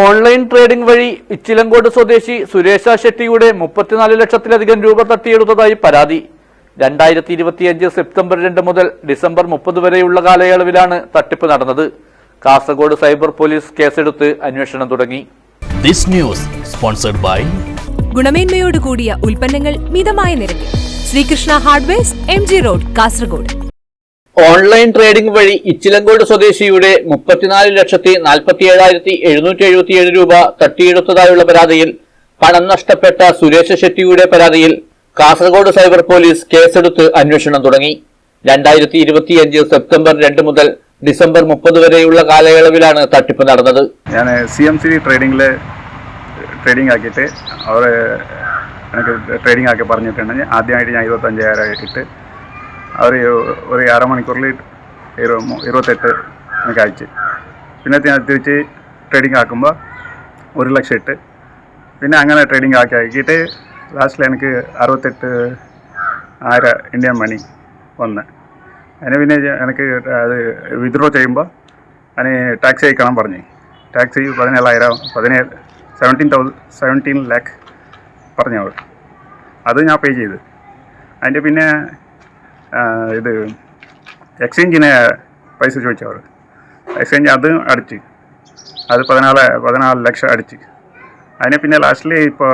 Online trading വഴി ഇച്ചിലങ്കോട് സ്വദേശി സുരേഷ ഷെട്ടിയുടെ മുപ്പത്തിനാല് ലക്ഷത്തിലധികം രൂപ തട്ടിയെടുത്തതായി പരാതി. രണ്ടായിരത്തി ഇരുപത്തിയഞ്ച് സെപ്റ്റംബർ രണ്ട് മുതൽ ഡിസംബർ മുപ്പത് വരെയുള്ള കാലയളവിലാണ് തട്ടിപ്പ് നടന്നത്. കാസർഗോഡ് സൈബർ പോലീസ് കേസെടുത്ത് അന്വേഷണം തുടങ്ങി. ദിസ് ന്യൂസ് സ്പോൺസർഡ് ബൈ ഗുണമേന്മയോട് കൂടിയ ഉൽപ്പന്നങ്ങൾ മിതമായ നിരക്കിൽ. Sreekrishna hardware M G road Kasaragod. Online trading വഴി ഇച്ചിലങ്കോട് സ്വദേശിയുടെ മുപ്പത്തിനാല് ലക്ഷത്തി നാൽപ്പത്തി ഏഴായിരത്തി എഴുന്നൂറ്റി എഴുപത്തിയേഴ് രൂപ തട്ടിയെടുത്തതായുള്ള പരാതിയിൽ പണം നഷ്ടപ്പെട്ട സുരേഷ് ഷെട്ടിയുടെ പരാതിയിൽ കാസർഗോഡ് സൈബർ പോലീസ് കേസെടുത്ത് അന്വേഷണം തുടങ്ങി. രണ്ടായിരത്തി ഇരുപത്തിയഞ്ച് സെപ്റ്റംബർ രണ്ട് മുതൽ ഡിസംബർ മുപ്പത് വരെയുള്ള കാലയളവിലാണ് തട്ടിപ്പ് നടന്നത്. ഞാൻ സി എം സി ട്രേഡിങ്ങിൽ ട്രേഡിംഗ് ആക്കിയിട്ട് അവർ എനിക്ക് ട്രേഡിംഗ് ആക്കി പറഞ്ഞിട്ടുണ്ടെങ്കിൽ ആദ്യമായിട്ട് ഞാൻ ഇരുപത്തഞ്ചായിരം ഇട്ട് അവർ ഒരു അരമണിക്കൂറിൽ ഇരു ഇരുപത്തെട്ട് എനിക്ക് അയച്ച്. പിന്നെ തിരിച്ച് ട്രേഡിംഗ് ആക്കുമ്പോൾ ഒരു ലക്ഷം ഇട്ട്. പിന്നെ അങ്ങനെ ട്രേഡിംഗ് ആക്കി ആക്കിയിട്ട് ലാസ്റ്റിൽ എനിക്ക് അറുപത്തെട്ട് ആയിരം ഇന്ത്യൻ മണി വന്ന്. അതിന് പിന്നെ എനിക്ക് അത് വിത്ഡ്രോ ചെയ്യുമ്പോൾ അതിന് ടാക്സ് അയക്കണം പറഞ്ഞു. ടാക്സ് പതിനേഴായിരം പതിനേഴ് സെവന്റീൻ തൗസൻഡ് സെവന്റീൻ ലാക്ക് പറഞ്ഞു അത് ഞാൻ പേ ചെയ്ത്. അതിന്റെ പിന്നെ ഇത് എക്സ്ചേഞ്ചിന് പൈസ ചോദിച്ചവർ എക്സ്ചേഞ്ച് അത് അടിച്ച്. അത് പതിനാല് പതിനാല് ലക്ഷം അടിച്ച്. അതിനെ പിന്നെ ലാസ്റ്റിൽ ഇപ്പോൾ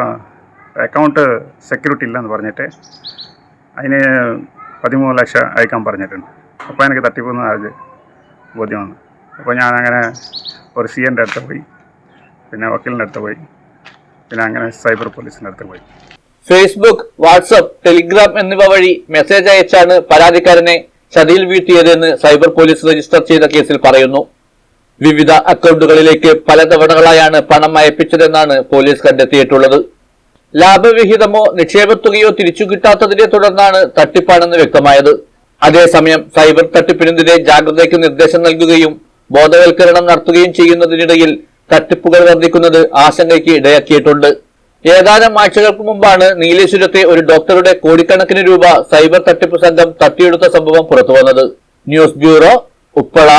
അക്കൗണ്ട് സെക്യൂരിറ്റി ഇല്ലെന്ന് പറഞ്ഞിട്ട് അതിന് പതിമൂന്ന് ലക്ഷം അയക്കാൻ പറഞ്ഞിട്ടുണ്ട്. അപ്പോൾ എനിക്ക് തട്ടിപ്പോന്ന് അത് ബോധ്യം വന്നു. അപ്പോൾ ഞാൻ അങ്ങനെ ഒരു സി എന്റെ അടുത്ത് പോയി. പിന്നെ വക്കീലിന്റെ അടുത്ത് പോയി. പിന്നെ അങ്ങനെ സൈബർ പോലീസിന്റെ അടുത്ത് പോയി. ഫേസ്ബുക്ക് വാട്സപ്പ് ടെലിഗ്രാം എന്നിവ വഴി മെസ്സേജ് അയച്ചാണ് പരാതിക്കാരനെ ചതിയിൽ വീഴ്ത്തിയതെന്ന് സൈബർ പോലീസ് രജിസ്റ്റർ ചെയ്ത കേസിൽ പറയുന്നു. വിവിധ അക്കൗണ്ടുകളിലേക്ക് പലതവണകളായാണ് പണം അയപ്പിച്ചതെന്നാണ് പോലീസ് കണ്ടെത്തിയിട്ടുള്ളത്. ലാഭവിഹിതമോ നിക്ഷേപത്തുകയോ തിരിച്ചു കിട്ടാത്തതിനെ തുടർന്നാണ് തട്ടിപ്പാണെന്ന് വ്യക്തമായത്. അതേസമയം സൈബർ തട്ടിപ്പിനെതിരെ ജാഗ്രതയ്ക്ക് നിർദ്ദേശം നൽകുകയും ബോധവൽക്കരണം നടത്തുകയും ചെയ്യുന്നതിനിടയിൽ തട്ടിപ്പുകൾ വർദ്ധിക്കുന്നത് ആശങ്കയ്ക്ക് ഇടയാക്കിയിട്ടുണ്ട്. ഏതാനും ആഴ്ചകൾക്ക് മുമ്പാണ് നീലേശ്വരത്തെ ഒരു ഡോക്ടറുടെ കോടിക്കണക്കിന് രൂപ സൈബർ തട്ടിപ്പ് സംഘം തട്ടിയെടുത്ത സംഭവം പുറത്തുവന്നത്. News bureau Uppala.